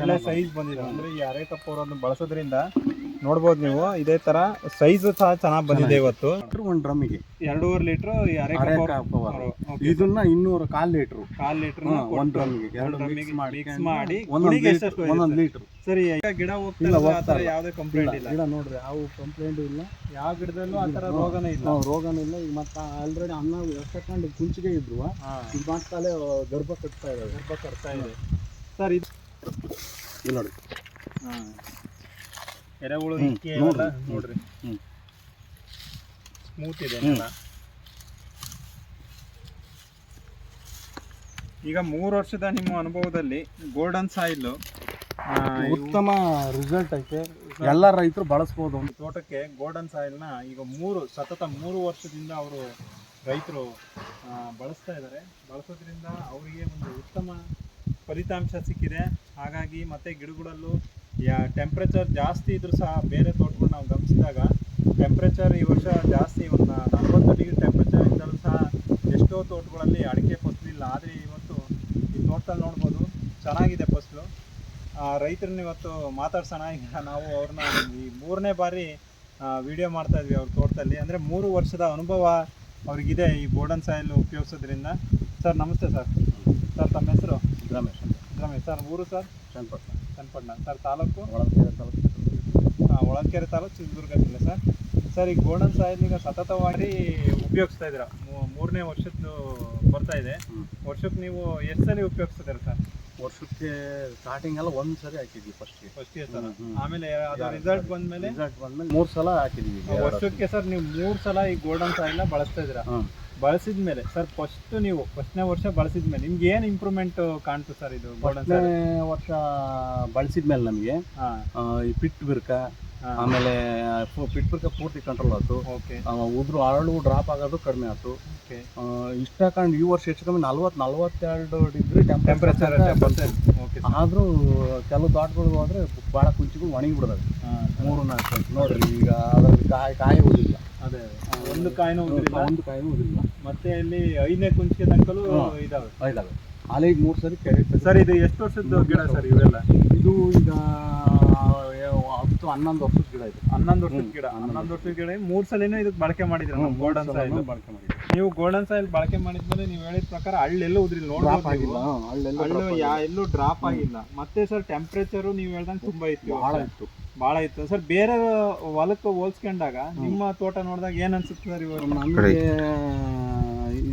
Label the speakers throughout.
Speaker 1: ಒಳ್ಳೆ ಸೈಜ್ ಬಂದಿದೆ. ಅಂದ್ರೆ ಈ ಅರೆಕಪ್ ಅವರನ್ನು ಬಳಸೋದ್ರಿಂದ ನೋಡ್ಬೋದು ನೀವು. ಇದೇ ತರ ಸೈಜ್ ಸಹ ಚೆನ್ನಾಗಿ ಬಂದಿದೆ ಇವತ್ತು.
Speaker 2: ಒಂದು ಡ್ರಮ್ಮಿಗೆ
Speaker 1: ಎರಡೂವರೆ ಲೀಟರ್
Speaker 2: ಇದನ್ನ ಇನ್ನೂರು ಕಾಲ್ ಲೀಟರ್
Speaker 1: ಕಾಲ್ ಲೀಟರ್
Speaker 2: ಒಂದ್ ಡ್ರಮ್ಮಿಗೆ ಎರಡು ಮಾಡಿ
Speaker 1: ಮಾಡಿ
Speaker 2: ಒಂದೊಂದು ಲೀಟರ್
Speaker 1: ಸರಿ ಈಗ ಗಿಡ
Speaker 2: ಹೋಗ್ತಿಲ್ಲ
Speaker 1: ಯಾವುದೇ ಕಂಪ್ಲೇಂಟ್ ಇಲ್ಲ
Speaker 2: ಗಿಡ ನೋಡ್ರಿ ಅವು ಕಂಪ್ಲೇಂಟ್ ಇಲ್ಲ.
Speaker 1: ಯಾವ ಗಿಡದಲ್ಲೂ ಆತರ ರೋಗನ ರೋಗನೇ ಇಲ್ಲ.
Speaker 2: ರೋಗನ ಇಲ್ಲ. ಈಗ ಮತ್ತೆ ಆಲ್ರೆಡಿ ಅನ್ನ ಕಟ್ಕೊಂಡು ಕುಂಚಿಗೆ ಇದ್ರು. ಈಗ ಮತ್ತೆ ಗರ್ಭ ಕಟ್ತಾ ಇದೆ
Speaker 1: ಗರ್ಭ ಕಟ್ತಾ ಇದೆ. ಸರ್ ಇದು
Speaker 2: ಇಲ್ಲ ನೋಡಿ
Speaker 1: ಹಾ. ಎರೆಹುಳು
Speaker 2: ಹ್ಮ್,
Speaker 1: ಇಕ್ಕೆ
Speaker 2: ನೋಡ್ರಿ.
Speaker 1: ಎಲ್ಲ ನೋಡ್ರಿ
Speaker 2: ಹ್ಮ್.
Speaker 1: ಸ್ಮೂತ್ ಇದೆ
Speaker 2: ಹ್ಮ್.
Speaker 1: ನೆಲ. ಈಗ ಮೂರು ವರ್ಷದ ನಿಮ್ಮ ಅನುಭವದಲ್ಲಿ ಗೋಲ್ಡನ್ ಸಾಯಿಲ್
Speaker 2: ಉತ್ತಮ ರಿಸಲ್ಟ್ ಐತೆ ಎಲ್ಲ ರೈತರು ಬಳಸ್ಬೋದು ಒಂದು
Speaker 1: ತೋಟಕ್ಕೆ ಗೋಲ್ಡನ್ ಸಾಯಿಲ್ನ ಈಗ ಮೂರು ಸತತ ಮೂರು ವರ್ಷದಿಂದ ಅವರು ರೈತರು ಬಳಸ್ತಾ ಇದ್ದಾರೆ ಬಳಸೋದ್ರಿಂದ ಅವರಿಗೆ ಒಂದು ಉತ್ತಮ ಫಲಿತಾಂಶ ಸಿಕ್ಕಿದೆ. ಹಾಗಾಗಿ ಮತ್ತೆ ಗಿಡಗಳಲ್ಲೂ, ಯಾ ಟೆಂಪ್ರೇಚರ್ ಜಾಸ್ತಿ ಇದ್ರೂ ಸಹ ಬೇರೆ ತೋಟಗಳು ನಾವು ಗಮನಿಸಿದಾಗ ಟೆಂಪ್ರೇಚರ್ ಈ ವರ್ಷ ಜಾಸ್ತಿ ಒಂದು ನಲವತ್ತು ಡಿಗ್ರಿ ಟೆಂಪ್ರೇಚರ್ ಇದ್ದರೂ ಸಹ ಎಷ್ಟೋ ತೋಟಗಳಲ್ಲಿ ಅಡಿಕೆ ಫಸಲಿಲ್ಲ ಆದರೆ ಇವತ್ತು ಈ ತೋಟದಲ್ಲಿ ನೋಡ್ಬೋದು, ಚೆನ್ನಾಗಿದೆ ಫಸಲು. ರೈತರನ್ನ ಇವತ್ತು ಮಾತಾಡ್ಸೋಣ. ಈಗ ನಾವು ಅವ್ರನ್ನ ಈ ಮೂರನೇ ಬಾರಿ ವಿಡಿಯೋ ಮಾಡ್ತಾ ಇದ್ವಿ ಅವ್ರ ತೋಟದಲ್ಲಿ. ಅಂದರೆ ಮೂರು ವರ್ಷದ ಅನುಭವ ಅವ್ರಿಗಿದೆ ಈ ಗೋಲ್ಡನ್ ಸಾಯಿಲ್ ಉಪಯೋಗಿಸೋದ್ರಿಂದ. ಸರ್, ನಮಸ್ತೆ ಸರ್. ಸರ್, ತಮ್ಮ ಹೆಸರು?
Speaker 2: ರಮೇಶ್.
Speaker 1: ರಮೇಶ್ ಸರ್ ಊರು ಸರ್?
Speaker 2: ಚನ್ನಪಟ್ಟಣ.
Speaker 1: ಚನ್ನಪಟ್ಟಣ. ಸರ್ ತಾಲೂಕು?
Speaker 2: ಒಳಕೆರೆ ತಾಲೂಕು.
Speaker 1: ಹಾಂ ಹೊಳಲ್ಕೆರೆ ತಾಲೂಕು ಚಿತ್ರದುರ್ಗ ಜಿಲ್ಲೆ ಸರ್. ಸರ್ ಈ ಗೋಲ್ಡನ್ ಸಾಯಿಲ್ ಈಗ ಸತತವಾಗಿ ಉಪಯೋಗಿಸ್ತಾ ಇದ್ದೀರಾ? ಮೂರನೇ ವರ್ಷದ್ದು ಬರ್ತಾ ಇದೆ. ವರ್ಷಕ್ಕೆ ನೀವು ಎಷ್ಟು ಸಲ ಉಪಯೋಗಿಸ್ತಿದ್ದೀರಾ ಸರ್?
Speaker 2: ವರ್ಷಕ್ಕೆ ಸ್ಟಾರ್ಟಿಂಗ್ ಎಲ್ಲ ಒಂದ್ ಸರಿ ಹಾಕಿದ್ವಿ ಫಸ್ಟ್
Speaker 1: ಫಸ್ಟ್ ಇಯರ್ ಸರ್. ಆಮೇಲೆ ಅದು ರಿಸಲ್ಟ್
Speaker 2: ಸಲ.
Speaker 1: ಬಂದ್ಮೇಲೆ?
Speaker 2: ರಿಸಲ್ಟ್ ಬಂದ್ಮೇಲೆ ಮೂರ್ ಸಲ ಹಾಕಿದ್ವಿ
Speaker 1: ವರ್ಷಕ್ಕೆ ಸರ್ ನೀವು ಮೂರ್ ಸಲ ಈ ಗೋಲ್ಡನ್ ಸಾಯಿಲ್ನ ಬಳಸ್ತಾ ಇದ್ದೀರಾ?
Speaker 2: ಬಳಸಿದ್ಮೇಲೆ
Speaker 1: ಬಳಸಿದ ಮೇಲೆ ಸರ್ ಫಸ್ಟ್ ನೀವು ಫಸ್ಟ್ನೇ ವರ್ಷ ಬಳಸಿದ್ಮೇಲೆ ನಿಮ್ಗೆ ಏನು ಇಂಪ್ರೂವ್ಮೆಂಟ್ ಕಾಣ್ತು ಸರ್ ಇದು ಗೋಲ್ಡನ್ ಸಾಯಿಲ್
Speaker 2: ವರ್ಷ ಬಳಸಿದ್ಮೇಲೆ ನಮಗೆ ಈ ಪಿಟ್ ಬಿರ್ಕ ಆಮೇಲೆ ಫು- ಪಿಟ್ ಬಿರ್ಕ ಪೂರ್ತಿ ಕಂಟ್ರೋಲ್ ಆಯ್ತು. ಉದ್ರು ಅರಳು ಡ್ರಾಪ್ ಆಗೋದು ಕಡಿಮೆ ಆಯ್ತು. ಇಷ್ಟ ಕಂಡು ಈ ವರ್ಷ ಹೆಚ್ಚು ಕಮ್ಮಿ ನಲ್ವತ್ತು ನಲ್ವತ್ತೆರಡು ಡಿಗ್ರಿ
Speaker 1: ಟೆಂಪರೇಚರ್
Speaker 2: ಆದ್ರೂ ಕೆಲವು ದಾಟ್ಗಳು ಹೋದ್ರೆ ಭಾಳ ಕುಂಚಿಗಳು ಒಣಗಿ ಬಿಡೋದು
Speaker 1: ಹಾಂ
Speaker 2: ಮೂರು ನಾಲ್ಕು. ನೋಡ್ರಿ ಈಗ ಅದರಲ್ಲಿ ಕಾಯಿ ಕಾಯಿ ಉದಿಲ್ಲ
Speaker 1: ಅದೇ ಒಂದು ಕಾಯಿನೂ ಉದ್ರಿಲ್ಲ.
Speaker 2: ಒಂದು ಕಾಯಿನೂ ಉದಿಲ್ಲ
Speaker 1: ಮತ್ತೆ ಇಲ್ಲಿ ಐದನೇ ಕುಂಚಿಗೆ ತನಕಲೂ ಇದಾವೆ.
Speaker 2: ಇದಾವೆ ಅಲ್ಲಿಗೆ ಮೂರು ಸರಿ ಕೆರೆ
Speaker 1: ಸರ್ ಇದು ಎಷ್ಟು ವರ್ಷದ ಗಿಡ ಸರ್ ಇವೆಲ್ಲ?
Speaker 2: ಇದು ಈಗ ಹತ್ತು ಹನ್ನೊಂದು ವರ್ಷದ ಗಿಡ ಇದು.
Speaker 1: ಹನ್ನೊಂದು ವರ್ಷದ ಗಿಡ.
Speaker 2: ಹನ್ನೊಂದು
Speaker 1: ವರ್ಷದ ಗಿಡ. ಮೂರ್ ಸಲಿನೂ ಇದಕ್ಕೆ ಬಳಕೆ ಮಾಡಿದ್ರ ಗೋಲ್ಡನ್ ಸಾಯಿಲ್
Speaker 2: ಬಳಕೆ ಮಾಡಿದ್ವಿ
Speaker 1: ನೀವು ಗೋಲ್ಡನ್ ಸಾಯಿಲ್ ಬಳಕೆ ಮಾಡಿದ್ಮೇಲೆ ನೀವು ಹೇಳಿದ ಪ್ರಕಾರ ಹಳ್ಳೆಲ್ಲೂ ಉದ್ರಿಲ್ಲ
Speaker 2: ಡ್ರಾಪ್ ಆಗಿಲ್ಲ
Speaker 1: ನೀವು.
Speaker 2: ಹಳ್ಳೆಲ್ಲ
Speaker 1: ಯಾ ಎಲ್ಲೂ ಡ್ರಾಪ್ ಆಗಿಲ್ಲ. ಮತ್ತೆ ಸರ್ ಟೆಂಪರೇಚರ್ ನೀವು ಹೇಳ್ದಂಗೆ ತುಂಬಾ ಇತ್ತು ಬಹಳ
Speaker 2: ಇತ್ತು.
Speaker 1: ಬಹಳ ಇತ್ತು. ಸರ್ ಬೇರೆ ಹೊಲಕ್ಕೆ ಹೋಲ್ಸ್ಕೊಂಡಾಗ ನಿಮ್ಮ ತೋಟ ನೋಡಿದಾಗ ಏನ್ ಅನ್ಸುತ್ತೆ ಸರ್ ಇವಾಗ
Speaker 2: ನಮಗೆ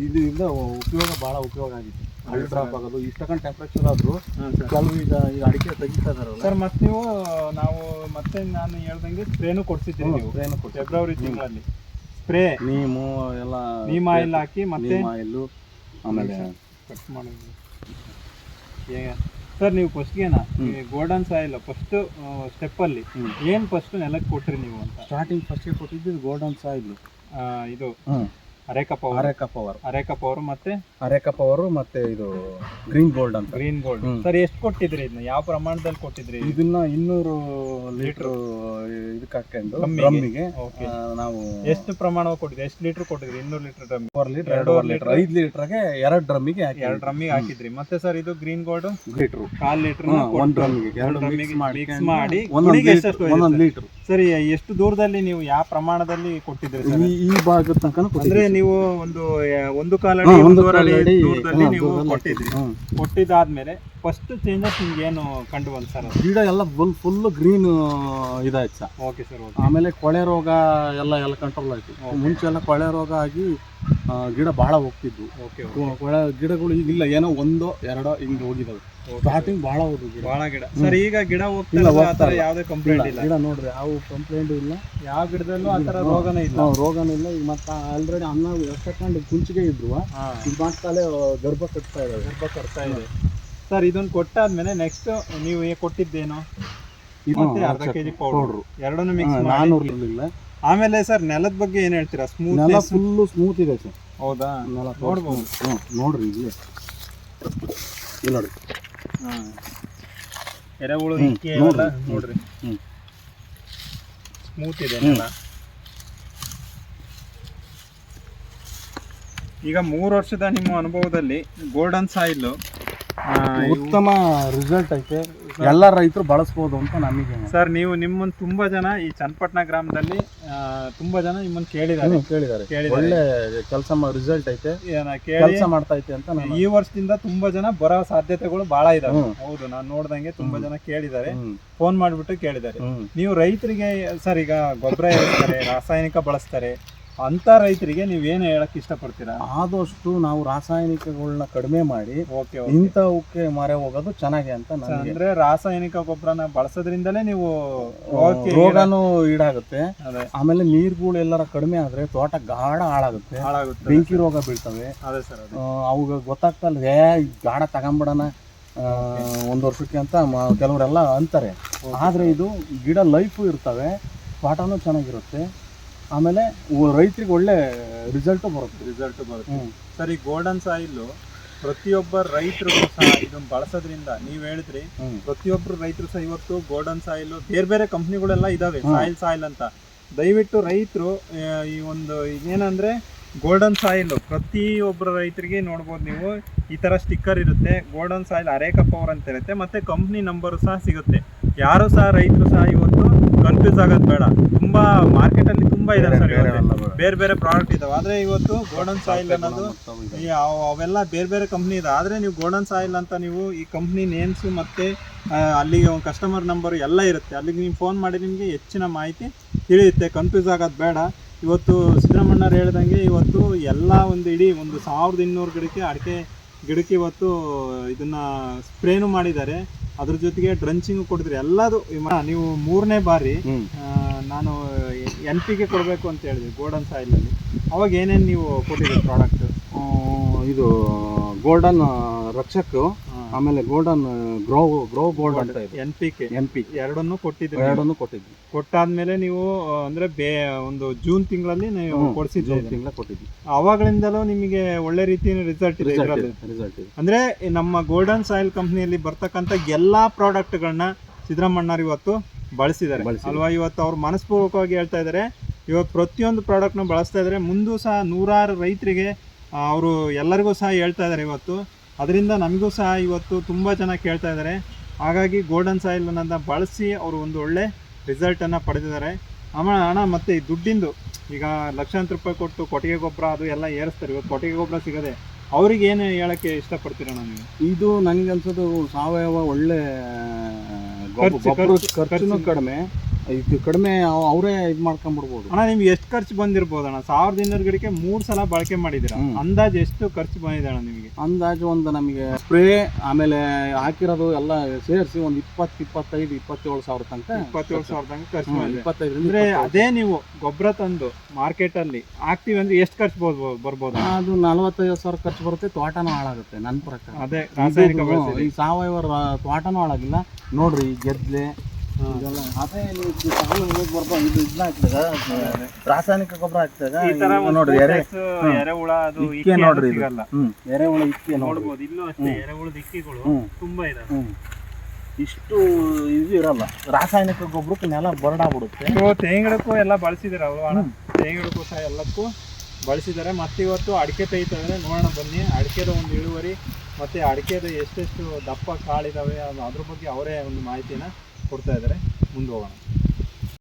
Speaker 2: ಇದು ಉಪಯೋಗ ಬಹಳ ಉಪಯೋಗ ಆಗಿದೆ ಹಳ್ಳು ಡ್ರಾಪ್ ಆಗೋದು ಇಷ್ಟಕೊಂಡು ಟೆಂಪ್ರೇಚರ್ ಆದ್ರು ಕೆಲವು ಈಗ ಈಗ ಅಡಿಕೆ ತೆಗಿತಾ ಇದಾರಲ್ಲ
Speaker 1: ಸರ್ ಮತ್ತೆ ನೀವು ನಾವು ಮತ್ತೆ ನಾನು ಹೇಳ್ದಂಗೆ ಸ್ಪ್ರೇನು ಕೊಡ್ಸಿದ್ದೀರಿ ನೀವು.
Speaker 2: ಸ್ಪ್ರೇನು ಕೊಟ್ಟು
Speaker 1: ಫೆಬ್ರವರಿ ತಿಂಗಳಲ್ಲಿ. ಸ್ಪ್ರೇ.
Speaker 2: ನೀಮು ಎಲ್ಲ
Speaker 1: ನೀಮ್ ಆಯಿಲ್ ಹಾಕಿ ಮತ್ತೆ
Speaker 2: ಆಯಿಲು ಆಮೇಲೆ
Speaker 1: ಕಟ್ ಮಾಡೋದು. ಸರ್ ನೀವು ಫಸ್ಟ್ಗೆನಾ. ಗೋಲ್ಡನ್ ಸಾಯಿಲ್ ಫಸ್ಟ್ ಸ್ಟೆಪ್ಪಲ್ಲಿ
Speaker 2: ಏನು
Speaker 1: ಏನ್ ಫಸ್ಟ್ ನೆಲಕ್ಕೆ ಕೊಟ್ರಿ ನೀವು ಅಂತ?
Speaker 2: ಸ್ಟಾರ್ಟಿಂಗ್ ಫಸ್ಟ್ಗೆ ಕೊಟ್ಟಿದ್ದು ಗೋಲ್ಡನ್ ಸಾಯಿಲ್
Speaker 1: ಇದು.
Speaker 2: ಹ್ಞೂ
Speaker 1: ಅರೇಕ ಪವರ್
Speaker 2: ಅರೆಕ
Speaker 1: ಅವರು ಮತ್ತೆ?
Speaker 2: ಅರೆಕ ಅವರು ಮತ್ತೆ ಇದು ಗ್ರೀನ್ ಗೋಲ್ಡ್ ಅಂತ.
Speaker 1: Green gold. ಸರ್ ಎಷ್ಟು ಕೊಟ್ಟಿದ್ರಿ ಇದನ್ನ ಯಾವ ಪ್ರಮಾಣದಲ್ಲಿ ಕೊಟ್ಟಿದ್ರಿ?
Speaker 2: ಇದನ್ನ ಇನ್ನೂರು ಲೀಟರ್ ಇದಕ್ಕೆ ಹಾಕೊಂಡು
Speaker 1: ಓಕೆ.
Speaker 2: ನಾವು
Speaker 1: ಎಷ್ಟು ಪ್ರಮಾಣ ಕೊಟ್ಟಿದ್ರಿ? ಎಷ್ಟು ಲೀಟರ್ ಕೊಟ್ಟಿದ್ರಿ? ಇನ್ನೂರು ಲೀಟರ್ ಡ್ರಮ್.
Speaker 2: ಫೋರ್ ಲೀಟರ್
Speaker 1: ಎರಡೂವರೆ
Speaker 2: ಲೀಟರ್ ಐದು ಲೀಟರ್ಗೆ ಎರಡು ಡ್ರಮ್ಮಿಗೆ ಹಾಕಿ
Speaker 1: ಎರಡು ಡ್ರಮ್ಮಿಗೆ ಹಾಕಿದ್ರಿ. ಮತ್ತೆ ಸರ್ ಇದು ಗ್ರೀನ್ ಗೋಲ್ಡ್?
Speaker 2: ಲೀಟ್ರು.
Speaker 1: ಕಾಲ್ ಲೀಟರ್
Speaker 2: ಒಂದು ಡ್ರಮ್ಮಿಗೆ ಎರಡು ಮಿಕ್ಸ್ ಮಾಡಿ ಒಂದೊಂದು ಲೀಟರ್
Speaker 1: ಸರಿ? ಎಷ್ಟು ದೂರದಲ್ಲಿ ನೀವು ಯಾವ ಪ್ರಮಾಣದಲ್ಲಿ ಕೊಟ್ಟಿದ್ರಿ
Speaker 2: ಈ ಭಾಗದ ತನಕ
Speaker 1: ಅಂದ್ರೆ ನೀವು ಒಂದು ಒಂದು ಕಾಲ
Speaker 2: ಒಂದು
Speaker 1: ಒಂದೂವರೆ ಅಡಿ
Speaker 2: ಕಾಲಡಿ.
Speaker 1: ದೂರದಲ್ಲಿ
Speaker 2: ಹಾ,
Speaker 1: ನೀವು
Speaker 2: ದೂರದಲ್ಲಿ
Speaker 1: ಕೊಟ್ಟಿದ್ರಿ.
Speaker 2: ಹ್ಮ್.
Speaker 1: ಕೊಟ್ಟಿದ್ದಾದ್ಮೇಲೆ ಫಸ್ಟ್ ಚೇಂಜಸ್ ನಿಮ್ಗೆ ಏನು ಕಂಡು ಬಂತು ಸರ್
Speaker 2: ಗಿಡ ಎಲ್ಲ ಫುಲ್ ಫುಲ್ ಗ್ರೀನ್ ಇದಾಯ್ತು ಸರ್.
Speaker 1: ಓಕೆ ಸರ್ ಓಕೆ
Speaker 2: ಆಮೇಲೆ ಕೊಳೆ ರೋಗ ಎಲ್ಲ ಎಲ್ಲ ಕಂಟ್ರೋಲ್ ಆಯ್ತು. ಮುಂಚೆ ಎಲ್ಲ ಕೊಳೆ ರೋಗ ಆಗಿ ಆ, ಗಿಡ ಬಹಳ ಹೋಗ್ತಿದ್ವು.
Speaker 1: ಓಕೆ
Speaker 2: ಕೊಳೆ ಗಿಡಗಳು ಈಗಿಲ್ಲ ಏನೋ ಒಂದೋ ಎರಡೋ ಹಿಂಗೆ ಹೋಗಿದಾವೆ. ಸ್ಟಾರ್ಟಿಂಗ್ ಬಹಳ ಹೋದ್ರು ಗಿಡ.
Speaker 1: ಬಹಳ ಗಿಡ. ಸರ್ ಈಗ ಗಿಡ ಹೋಗ್ತಾ
Speaker 2: ಇಲ್ಲ,
Speaker 1: ಇರೋದು ಆ ಥರ ಯಾವುದೇ ಕಂಪ್ಲೇಂಟ್ ಇಲ್ಲ
Speaker 2: ಗಿಡ ನೋಡ್ರಿ ಅವು ಕಂಪ್ಲೇಂಟ್ ಇಲ್ಲ.
Speaker 1: ಯಾವ ಗಿಡದಲ್ಲೂ ಆ ಥರ ರೋಗನೇ ಇಲ್ಲ.
Speaker 2: ರೋಗನ ಇಲ್ಲ. ಈಗ ಮತ್ತೆ ಆಲ್ರೆಡಿ ಅನ್ನ ಎಷ್ಟಕೊಂಡು ಕುಂಚಿಗೆ ಇದ್ರು. ಈಗ ಮಾಡ್ತಾಲೆ ಗರ್ಭ ಕಟ್ತಾ ಇದೆ
Speaker 1: ಗರ್ಭ ಕಟ್ತಾ ಇದೆ. ಸರ್ ಇದನ್ನ ಕೊಟ್ಟಾದ್ಮೇಲೆ ನೆಕ್ಸ್ಟ್ ನೀವು ಕೊಟ್ಟಿದ್ದೇನು? ಮತ್ತೆ ಅರ್ಧ ಕೆಜಿ ಪೌಡರ್ ಎರಡನ್ನು ಮಿಕ್ಸ್
Speaker 2: ನಾನೂರು
Speaker 1: ಆಮೇಲೆ ಸರ್ ನೆಲದ ಬಗ್ಗೆ ಏನ್ ಹೇಳ್ತೀರಾ?
Speaker 2: ನೆಲ
Speaker 1: ಫುಲ್
Speaker 2: ಫುಲ್ಲು ಸ್ಮೂತ್ ಇದೆ ಸರ್.
Speaker 1: ಹೌದಾ?
Speaker 2: ನೆಲ
Speaker 1: ನೋಡ್ಬೋದು.
Speaker 2: ನೋಡ್ರಿ ಇಲ್ಲಿ ನೋಡಿ.
Speaker 1: ಎರೆಹುಳು
Speaker 2: ಹ್ಮ್, ನೋಡ್ರಿ.
Speaker 1: ಎಲ್ಲ ನೋಡ್ರಿ
Speaker 2: ಹ್ಮ್.
Speaker 1: ಸ್ಮೂತ್ ಇದೆ. ನೆಲ. ಈಗ ಮೂರು ವರ್ಷದ ನಿಮ್ಮ ಅನುಭವದಲ್ಲಿ ಗೋಲ್ಡನ್ ಸಾಯಿಲ್
Speaker 2: ಉತ್ತಮ ರಿಸಲ್ಟ್ ಐತೆ ಎಲ್ಲ ರೈತರು ಬಳಸ್ಬೋದು ಅಂತ ನಮಗೆ
Speaker 1: ಸರ್ ನೀವು ನಿಮ್ಮನ್ನು ತುಂಬಾ ಜನ ಈ ಚನ್ನಪಟ್ಟಣ ಗ್ರಾಮದಲ್ಲಿ ತುಂಬಾ ಜನ ನಿಮ್ಮನ್ನು ಕೇಳಿದ್ದಾರೆ.
Speaker 2: ಕೇಳಿದ್ದಾರೆ. ಒಳ್ಳೆ ಕೆಲಸ ರಿಸಲ್ಟ್ ಐತೆ. ಕೆಲಸ ಮಾಡ್ತಾ ಐತೆ ಅಂತ
Speaker 1: ಈ ವರ್ಷದಿಂದ ತುಂಬಾ ಜನ ಬರೋ ಸಾಧ್ಯತೆಗಳು ಬಹಳ ಇದಾವೆ. ಹೌದು ನಾನು ನೋಡ್ದಂಗೆ ತುಂಬಾ ಜನ ಕೇಳಿದ್ದಾರೆ. ಫೋನ್ ಮಾಡ್ಬಿಟ್ಟು ಕೇಳಿದ್ದಾರೆ. ನೀವು ರೈತರಿಗೆ ಸರ್ ಈಗ ಗೊಬ್ಬರ ಹೇಳ್ತಾರೆ ರಾಸಾಯನಿಕ ಬಳಸ್ತಾರೆ ಅಂತ ರೈತರಿಗೆ ನೀವು ಏನು ಹೇಳಕ್ ಇಷ್ಟಪಡ್ತೀರಾ?
Speaker 2: ಆದಷ್ಟು ನಾವು ರಾಸಾಯನಿಕಗಳನ್ನ ಕಡಿಮೆ ಮಾಡಿ
Speaker 1: ಓಕೆ
Speaker 2: ಇಂಥವಕ್ಕೆ ಮರೆ ಹೋಗೋದು ಚೆನ್ನಾಗಿ ಅಂತ ನನಗೆ
Speaker 1: ಅಂದ್ರೆ ರಾಸಾಯನಿಕ ಗೊಬ್ಬರನ ಬಳಸೋದ್ರಿಂದಲೇ ನೀವು ರೋಗನು
Speaker 2: ರೋಗನೂ ಈಡಾಗುತ್ತೆ. ಆಮೇಲೆ ನೀರ್ಗಳು ಎಲ್ಲರ ಕಡಿಮೆ ಆದ್ರೆ ತೋಟ ಗಾಢ ಹಾಳಾಗುತ್ತೆ.
Speaker 1: ಹಾಳಾಗುತ್ತೆ
Speaker 2: ಬೆಂಕಿ ರೋಗ ಬೀಳ್ತವೆ.
Speaker 1: ಅದೇ ಸರ್
Speaker 2: ಅವಾಗ ಗೊತ್ತಾಗ್ತಲ್ಲ ಏ ಗಾಢ ತಗೊಂಬಿಡೋಣ ಒಂದು ವರ್ಷಕ್ಕೆ ಅಂತ ಕೆಲವರೆಲ್ಲ ಅಂತಾರೆ. ಆದರೆ ಇದು ಗಿಡ ಲೈಫು ಇರ್ತವೆ ತೋಟನೂ ಚೆನ್ನಾಗಿರುತ್ತೆ. ಆಮೇಲೆ ರೈತರಿಗೆ ಒಳ್ಳೆ ರಿಸಲ್ಟ್ ಬರುತ್ತೆ.
Speaker 1: ರಿಸಲ್ಟ್ ಬರುತ್ತೆ. ಸರಿ ಈ ಗೋಲ್ಡನ್ ಸಾಯಿಲ್ ಪ್ರತಿಯೊಬ್ಬ ರೈತರು ಸಹ ಇದನ್ನ ಬಳಸೋದ್ರಿಂದ ನೀವ್ ಹೇಳಿದ್ರಿ. ಪ್ರತಿಯೊಬ್ರು ರೈತರು ಸಹ ಇವತ್ತು ಗೋಲ್ಡನ್ ಸಾಯಿಲ್ ಬೇರೆ ಬೇರೆ ಕಂಪ್ನಿಗಳೆಲ್ಲ ಇದಾವೆ. ಸಾಯಿಲ್ ಸಾಯಿಲ್ ಅಂತ. ದಯವಿಟ್ಟು ರೈತರು ಈ ಒಂದು ಏನಂದ್ರೆ ಗೋಲ್ಡನ್ ಸಾಯಿಲ್ ಪ್ರತಿಯೊಬ್ಬರ ರೈತರಿಗೆ ನೋಡ್ಬೋದು ನೀವು ಈ ತರ ಸ್ಟಿಕ್ಕರ್ ಇರುತ್ತೆ. ಗೋಲ್ಡನ್ ಸಾಯಿಲ್ ಅರೇಕ ಪವರ್ ಅಂತ ಇರುತ್ತೆ. ಮತ್ತೆ ಕಂಪ್ನಿ ನಂಬರ್ ಸಹ ಸಿಗುತ್ತೆ. ಯಾರು ಸಹ ರೈತರು ಸಹ ಇವತ್ತು ಕನ್ಫ್ಯೂಸ್ ಆಗೋದು ಬೇಡ. ತುಂಬಾ ಮಾರ್ಕೆಟ್ ಅಲ್ಲಿ ತುಂಬಾ ಇದೆ ಸರ್
Speaker 2: ಬೇರೆ.
Speaker 1: ಬೇರೆ ಪ್ರಾಡಕ್ಟ್ ಇದಾವೆ. ಆದ್ರೆ ಇವತ್ತು ಗೋಲ್ಡನ್ ಸಾಯಿಲ್ ಅನ್ನೋದು ಅವೆಲ್ಲ ಬೇರೆ ಬೇರೆ ಕಂಪ್ನಿ ಇದೆ. ಆದರೆ ನೀವು ಗೋಲ್ಡನ್ ಸಾಯಿಲ್ ಅಂತ ನೀವು ಈ ಕಂಪ್ನಿ ನೇಮ್ಸ್ ಮತ್ತು ಅಲ್ಲಿಗೆ ಒಂದು ಕಸ್ಟಮರ್ ನಂಬರ್ ಎಲ್ಲ ಇರುತ್ತೆ. ಅಲ್ಲಿಗೆ ನೀವು ಫೋನ್ ಮಾಡಿ ನಿಮಗೆ ಹೆಚ್ಚಿನ ಮಾಹಿತಿ ತಿಳಿಯುತ್ತೆ. ಕನ್ಫ್ಯೂಸ್ ಆಗೋದು ಬೇಡ. ಇವತ್ತು ಸಿದ್ದರಾಮಣ್ಣವ್ರು ಹೇಳ್ದಂಗೆ ಇವತ್ತು ಎಲ್ಲ ಒಂದು ಇಡೀ ಒಂದು ಸಾವಿರದ ಇನ್ನೂರು ಗಿಡಕ್ಕೆ ಅಡಿಕೆ ಗಿಡಕ್ಕೆ ಇವತ್ತು ಇದನ್ನ ಸ್ಪ್ರೇನು ಮಾಡಿದ್ದಾರೆ. ಅದ್ರ ಜೊತೆಗೆ ಡ್ರಂಚಿಂಗ್ ಕೊಡಿದ್ರಿ ಎಲ್ಲದು ನೀವು ಮೂರನೇ ಬಾರಿ ನಾನು ಎನ್ ಪಿಗೆ ಕೊಡಬೇಕು ಅಂತ ಹೇಳಿದ್ವಿ ಗೋಲ್ಡನ್ ಸಾಯಿಲಲ್ಲಿ ಅವಾಗ ಏನೇನು ನೀವು ಕೊಟ್ಟಿದ್ದೀರಿ ಪ್ರಾಡಕ್ಟ್
Speaker 2: ಇದು ಗೋಲ್ಡನ್ ರಕ್ಷಕ್ ಆಮೇಲೆ ಗೋಲ್ಡನ್ ಗ್ರೋ ಗ್ರೋ ಗೋಲ್ಡ್ ಅಂತ ಇದೆ.
Speaker 1: N P K
Speaker 2: N P
Speaker 1: ಎರಡನ್ನು ಕೊಟ್ಟಿದ್ದೀವಿ
Speaker 2: ಎರಡನ್ನು ಕೊಟ್ಟಿದ್ವಿ.
Speaker 1: ಕೊಟ್ಟಾದ್ಮೇಲೆ ನೀವು ಅಂದ್ರೆ ಬೇ ಒಂದು ಜೂನ್ ತಿಂಗಳಲ್ಲಿ ನೀವು ಕೊಡಿಸಿ
Speaker 2: ಜೂನ್ ತಿಂಗಳ ಕೊಟ್ಟಿದ್ವಿ
Speaker 1: ಅವಾಗಲಿಂದಲೂ ನಿಮಗೆ ಒಳ್ಳೆ ರೀತಿಯ ರಿಸಲ್ಟ್ ಇದೆ
Speaker 2: ರಿಸಲ್ಟ್ ಇದೆ
Speaker 1: ಅಂದ್ರೆ ನಮ್ಮ ಗೋಲ್ಡನ್ ಸಾಯಿಲ್ ಕಂಪ್ನಿಯಲ್ಲಿ ಬರ್ತಕ್ಕಂಥ ಎಲ್ಲಾ ಪ್ರಾಡಕ್ಟ್ಗಳನ್ನ ಸಿದ್ದರಾಮಣ್ಣವ್ರು ಇವತ್ತು ಬಳಸಿದ್ದಾರೆ.
Speaker 2: ಬಳಸಿದ್ದಾರೆ.
Speaker 1: ಅಲ್ವಾ? ಇವತ್ತು ಅವ್ರು ಮನಸ್ಪೂರ್ವಕವಾಗಿ ಹೇಳ್ತಾ ಇದ್ದಾರೆ. ಇವತ್ತು ಪ್ರತಿಯೊಂದು ಪ್ರಾಡಕ್ಟ್ನ ಬಳಸ್ತಾ ಇದ್ದಾರೆ. ಮುಂದೂ ಸಹ ನೂರಾರು ರೈತರಿಗೆ ಅವರು ಎಲ್ಲರಿಗೂ ಸಹ ಹೇಳ್ತಾ ಇದ್ದಾರೆ ಇವತ್ತು. ಅದರಿಂದ ನಮಗೂ ಸಹ ಇವತ್ತು ತುಂಬ ಜನ ಕೇಳ್ತಾ ಇದ್ದಾರೆ. ಹಾಗಾಗಿ ಗೋಲ್ಡನ್ ಸಾಯಿಲ್ ಅನ್ನೋದನ್ನ ಬಳಸಿ ಅವರು ಒಂದು ಒಳ್ಳೆ ರಿಸಲ್ಟನ್ನು ಪಡೆದಿದ್ದಾರೆ. ಆಮೇಲೆ ಹಣ ಮತ್ತು ಈ ದುಡ್ಡಿಂದು ಈಗ ಲಕ್ಷಾಂತರ ರೂಪಾಯಿ ಕೊಟ್ಟು ಕೊಟ್ಟಿಗೆ ಗೊಬ್ಬರ ಅದು ಎಲ್ಲ ಏರಿಸ್ತಾರೆ. ಇವತ್ತು ಕೊಟ್ಟಿಗೆ ಗೊಬ್ಬರ ಸಿಗದೆ ಅವ್ರಿಗೆ ಏನು ಹೇಳಕ್ಕೆ ಇಷ್ಟಪಡ್ತೀರಣ್ಣ ನೀವು?
Speaker 2: ಇದು ನನಗೆ ಅನ್ಸೋದು ಸಾವಯವ ಒಳ್ಳೆ
Speaker 1: ಖರ್ಚು-
Speaker 2: ಕಡಿಮೆ. ಇದು ಕಡಿಮೆ ಅವರೇ ಇದು ಮಾಡ್ಕೊಂಡ್ಬಿಡ್ಬೋದು.
Speaker 1: ಅಣ್ಣ ನಿಮ್ಗೆ ಎಷ್ಟು ಖರ್ಚು ಬಂದಿರ್ಬೋದು ಅಣ್ಣ? ಸಾವಿರದ ಇನ್ನೂರು ಗಿಡಕ್ಕೆ ಮೂರು ಸಲ ಬಳಕೆ ಮಾಡಿದ್ದೀರಾ?
Speaker 2: ಹ್ಮ್.
Speaker 1: ಅಂದಾಜು ಎಷ್ಟು ಖರ್ಚು ಬಂದಿದೆ ಅಣ್ಣ ನಿಮಗೆ?
Speaker 2: ಅಂದಾಜು ಒಂದು ನಮಗೆ ಸ್ಪ್ರೇ ಆಮೇಲೆ ಹಾಕಿರೋದು ಎಲ್ಲ ಸೇರಿಸಿ ಒಂದು ಇಪ್ಪತ್ತು ಇಪ್ಪತ್ತೈದು ಇಪ್ಪತ್ತೇಳು ಸಾವಿರ ತನಕ
Speaker 1: ಇಪ್ಪತ್ತೇಳು ಸಾವಿರ ತನಕ ಖರ್ಚು
Speaker 2: ಇಪ್ಪತ್ತೈದು
Speaker 1: ಅಂದ್ರೆ ಅದೇ ನೀವು ಗೊಬ್ಬರ ತಂದು ಮಾರ್ಕೆಟ್ ಅಲ್ಲಿ ಅಂದರೆ ಅಂದ್ರೆ ಎಷ್ಟು ಖರ್ಚು ಬರ್ಬೋದು ಬರ್ಬೋದು
Speaker 2: ಅದು ನಲವತ್ತೈದು ಸಾವಿರ ಖರ್ಚು ಬರುತ್ತೆ ತೋಟನೂ ಹಾಳಾಗುತ್ತೆ ನನ್ನ ಪ್ರಕಾರ.
Speaker 1: ಅದೇ ರಾಸಾಯನಿಕ
Speaker 2: ಈ ಸಾವಯವ ತೋಟನೂ ಹಾಳಾಗಿಲ್ಲ. ನೋಡ್ರಿ ಈ ಗೆದ್ಲೆ ರಾಸಾಯನಿಕ ಗೊಬ್ಬರ
Speaker 1: ಒಂದು
Speaker 2: ನೋಡ್ರಿ ಎರೆ
Speaker 1: ಎರೆಹುಳ ಅದು
Speaker 2: ಇಕ್ಕೆ ನೋಡ್ರಿ.
Speaker 1: ಸಿಗಲ್ಲ.
Speaker 2: ಎರೆಹುಳ ಇಕ್ಕೆ
Speaker 1: ನೋಡ್ಬೋದು ಇಲ್ಲೂ ಅಷ್ಟೇ ಎರೆಹುಳದ ಇಕ್ಕಿಗಳು ತುಂಬಾ ಇದಾವೆ.
Speaker 2: ಇಷ್ಟು ಇದು ಇರಲ್ಲ ರಾಸಾಯನಿಕ ಗೊಬ್ಬರಕ್ಕೆ ನೆಲ ಬರಡಾಗ್ಬಿಡುತ್ತೆ.
Speaker 1: ಆಗ್ಬಿಡುತ್ತೆ ತೆಂಗಿಡಕ್ಕೂ ಎಲ್ಲ ಬಳಸಿದಾರೆ ಅವರು ತೆಂಗಡಕ್ಕೂ ಸಹ ಎಲ್ಲಕ್ಕೂ ಬಳಸಿದ್ದಾರೆ ಮತ್ತೆ ಇವತ್ತು ಅಡಿಕೆ ತೆಗಿತಾ ಇದ್ದಾರೆ ನೋಡೋಣ ಬನ್ನಿ ಅಡಿಕೆದ ಒಂದು ಇಳುವರಿ ಮತ್ತೆ ಅಡಿಕೆದ ಎಷ್ಟೆಷ್ಟು ದಪ್ಪ ಕಾಳಿದಾವೆ ಅದು ಅದ್ರ ಬಗ್ಗೆ ಅವರೇ ಒಂದು ಮಾಹಿತಿನ ಕೊಡ್ತಾ ಇದ್ದಾರೆ ಮುಂದೆ ಹೋಗೋಣ.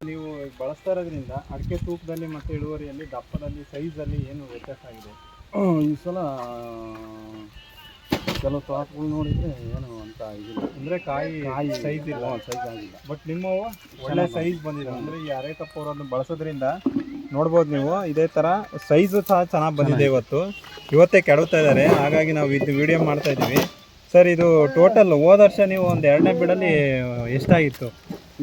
Speaker 1: ನೀವು ಬಳಸ್ತಾ ಇರೋದ್ರಿಂದ ಅಡಿಕೆ ತೂಕದಲ್ಲಿ ಮತ್ತು ಇಳುವರಿಯಲ್ಲಿ ದಪ್ಪದಲ್ಲಿ ಸೈಜಲ್ಲಿ ಏನು ವ್ಯತ್ಯಾಸ ಆಗಿದೆ?
Speaker 2: ಈ ಸಲ ಕೆಲವು ತೋಟಗಳು ನೋಡಿದರೆ ಏನು ಅಂತ ಇದಿಲ್ಲ.
Speaker 1: ಅಂದರೆ ಕಾಯಿ
Speaker 2: ಕಾಯಿ
Speaker 1: ಸೈಜ್ ಇಲ್ಲ.
Speaker 2: ಸೈಜ್ ಆಗಿಲ್ಲ.
Speaker 1: ಬಟ್ ನಿಮ್ಮವು ಒಳ್ಳೆ ಸೈಜ್. ಬಂದಿದೆ. ಅಂದರೆ ಈ ಅರೆ ಅವರನ್ನು ಬಳಸೋದ್ರಿಂದ ನೋಡ್ಬೋದು ನೀವು ಇದೇ ಥರ ಸೈಜು ಸಹ ಚೆನ್ನಾಗಿ ಬಂದಿದೆ ಇವತ್ತು. ಇವತ್ತೇ ಕೆಡುತ್ತಾ ಇದ್ದಾರೆ. ಹಾಗಾಗಿ ನಾವು ಇದು ವಿಡಿಯೋ ಮಾಡ್ತಾ ಇದ್ದೀವಿ. ಸರ್ ಇದು ಟೋಟಲ್ ಹೋದ ವರ್ಷ ನೀವು ಒಂದು ಎರಡನೇ ಬೀಡಲ್ಲಿ ಎಷ್ಟಾಗಿತ್ತು?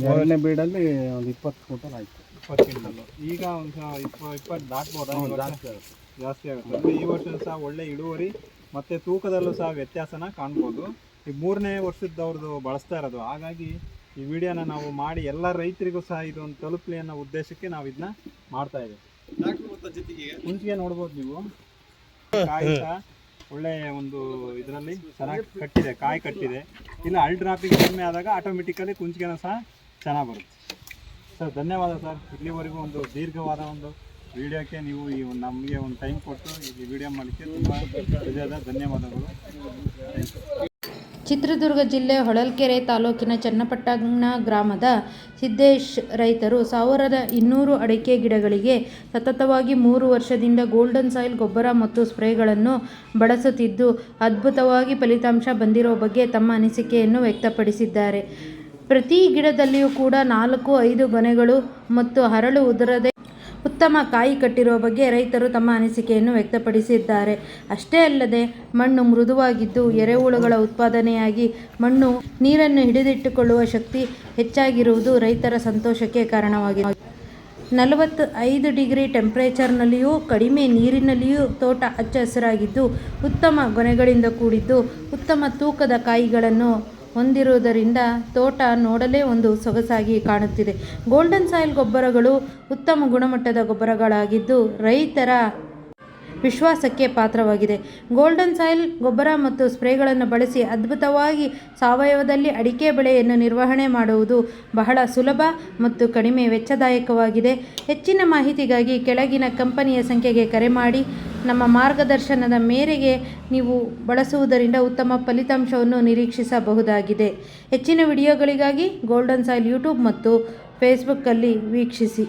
Speaker 2: ಎರಡನೇ ಬೀಡಲ್ಲಿ ಒಂದು ಇಪ್ಪತ್ತು ಕ್ವಿಂಟಲ್ ಆಯಿತು.
Speaker 1: ಇಪ್ಪತ್ತು ಕ್ವಿಂಟಲ್ಲು ಈಗ ಒಂದು ಇಪ್ಪ ಇಪ್ಪತ್ತು ದಾಟ್ಬೋದು
Speaker 2: ಜಾಸ್ತಿ ಆಗುತ್ತೆ.
Speaker 1: ಜಾಸ್ತಿ ಆಗುತ್ತೆ. ಅಂದ್ರೆ ಈ ವರ್ಷ ಸಹ ಒಳ್ಳೆ ಇಳುವರಿ ಮತ್ತೆ ತೂಕದಲ್ಲೂ ಸಹ ವ್ಯತ್ಯಾಸನ ಕಾಣ್ಬೋದು. ಈ ಮೂರನೇ ವರ್ಷದವ್ರದ್ದು ಬಳಸ್ತಾ ಇರೋದು. ಹಾಗಾಗಿ ಈ ವಿಡಿಯೋನ ನಾವು ಮಾಡಿ ಎಲ್ಲ ರೈತರಿಗೂ ಸಹ ಇದೊಂದು ತಲುಪಲಿ ಅನ್ನೋ ಉದ್ದೇಶಕ್ಕೆ ನಾವು ಇದನ್ನ ಮಾಡ್ತಾ ಇದ್ದೀವಿ ಮುಂಚೆಗೆ ನೋಡ್ಬೋದು ನೀವು. ಕಾಯಿ ಸಹ. ಒಳ್ಳೆ ಒಂದು ಇದರಲ್ಲಿ ಚೆನ್ನಾಗಿ ಕಟ್ಟಿದೆ, ಕಾಯಿ ಕಟ್ಟಿದೆ. ಇಲ್ಲ ಅಲ್ ಡ್ರಾಪಿಗೆ ಕಡಿಮೆ ಆದಾಗ ಆಟೋಮೆಟಿಕಲಿ ಕುಂಚಿಗೆನ ಸಹ ಚೆನ್ನಾಗಿ ಬರುತ್ತೆ. ಸರ್, ಧನ್ಯವಾದ ಸರ್. ಇಲ್ಲಿವರೆಗೂ ಒಂದು ದೀರ್ಘವಾದ ಒಂದು ವಿಡಿಯೋಕ್ಕೆ ನೀವು ಈ ನಮಗೆ ಒಂದು ಟೈಮ್ ಕೊಟ್ಟು ಈ ವಿಡಿಯೋ ಮಾಡಲಿಕ್ಕೆ ತುಂಬ ಧನ್ಯವಾದಗಳು.
Speaker 3: ಚಿತ್ರದುರ್ಗ ಜಿಲ್ಲೆ ಹೊಳಲ್ಕೆರೆ ತಾಲೂಕಿನ ಚನ್ನಪಟ್ಟಣ ಗ್ರಾಮದ ಸಿದ್ದೇಶ್ ರೈತರು ಸಾವಿರದ ಇನ್ನೂರು ಅಡಿಕೆ ಗಿಡಗಳಿಗೆ ಸತತವಾಗಿ ಮೂರು ವರ್ಷದಿಂದ ಗೋಲ್ಡನ್ ಸಾಯಿಲ್ ಗೊಬ್ಬರ ಮತ್ತು ಸ್ಪ್ರೇಗಳನ್ನು ಬಳಸುತ್ತಿದ್ದು, ಅದ್ಭುತವಾಗಿ ಫಲಿತಾಂಶ ಬಂದಿರೋ ಬಗ್ಗೆ ತಮ್ಮ ಅನಿಸಿಕೆಯನ್ನು ವ್ಯಕ್ತಪಡಿಸಿದ್ದಾರೆ. ಪ್ರತಿ ಗಿಡದಲ್ಲಿಯೂ ಕೂಡ ನಾಲ್ಕು, ಐದು ಗೊನೆಗಳು ಮತ್ತು ಹರಳು ಉದುರದೆ ಉತ್ತಮ ಕಾಯಿ ಕಟ್ಟಿರುವ ಬಗ್ಗೆ ರೈತರು ತಮ್ಮ ಅನಿಸಿಕೆಯನ್ನು ವ್ಯಕ್ತಪಡಿಸಿದ್ದಾರೆ. ಅಷ್ಟೇ ಅಲ್ಲದೆ, ಮಣ್ಣು ಮೃದುವಾಗಿದ್ದು ಎರೆಹುಳುಗಳ ಉತ್ಪಾದನೆಯಾಗಿ ಮಣ್ಣು ನೀರನ್ನು ಹಿಡಿದಿಟ್ಟುಕೊಳ್ಳುವ ಶಕ್ತಿ ಹೆಚ್ಚಾಗಿರುವುದು ರೈತರ ಸಂತೋಷಕ್ಕೆ ಕಾರಣವಾಗಿದೆ. ನಲವತ್ತು ಐದು ಡಿಗ್ರಿ ಟೆಂಪ್ರೇಚರ್ನಲ್ಲಿಯೂ ಕಡಿಮೆ ನೀರಿನಲ್ಲಿಯೂ ತೋಟ ಹಚ್ಚ ಹಸಿರಾಗಿದ್ದು, ಉತ್ತಮ ಗೊನೆಗಳಿಂದ ಕೂಡಿದ್ದು, ಉತ್ತಮ ತೂಕದ ಕಾಯಿಗಳನ್ನು ಹೊಂದಿರುವುದರಿಂದ ತೋಟ ನೋಡಲೇ ಒಂದು ಸೊಗಸಾಗಿ ಕಾಣುತ್ತಿದೆ. ಗೋಲ್ಡನ್ ಸಾಯಿಲ್ ಗೊಬ್ಬರಗಳು ಉತ್ತಮ ಗುಣಮಟ್ಟದ ಗೊಬ್ಬರಗಳಾಗಿದ್ದು ರೈತರ ವಿಶ್ವಾಸಕ್ಕೆ ಪಾತ್ರವಾಗಿದೆ. ಗೋಲ್ಡನ್ ಸಾಯಿಲ್ ಗೊಬ್ಬರ ಮತ್ತು ಸ್ಪ್ರೇಗಳನ್ನು ಬಳಸಿ ಅದ್ಭುತವಾಗಿ ಸಾವಯವದಲ್ಲಿ ಅಡಿಕೆ ಬೆಳೆಯನ್ನು ನಿರ್ವಹಣೆ ಮಾಡುವುದು ಬಹಳ ಸುಲಭ ಮತ್ತು ಕಡಿಮೆ ವೆಚ್ಚದಾಯಕವಾಗಿದೆ. ಹೆಚ್ಚಿನ ಮಾಹಿತಿಗಾಗಿ ಕೆಳಗಿನ ಕಂಪನಿಯ ಸಂಖ್ಯೆಗೆ ಕರೆ ಮಾಡಿ ನಮ್ಮ ಮಾರ್ಗದರ್ಶನದ ಮೇರೆಗೆ ನೀವು ಬಳಸುವುದರಿಂದ ಉತ್ತಮ ಫಲಿತಾಂಶವನ್ನು ನಿರೀಕ್ಷಿಸಬಹುದಾಗಿದೆ. ಹೆಚ್ಚಿನ ವಿಡಿಯೋಗಳಿಗಾಗಿ ಗೋಲ್ಡನ್ ಸಾಯಿಲ್ ಯೂಟ್ಯೂಬ್ ಮತ್ತು ಫೇಸ್ಬುಕ್ಕಲ್ಲಿ ವೀಕ್ಷಿಸಿ.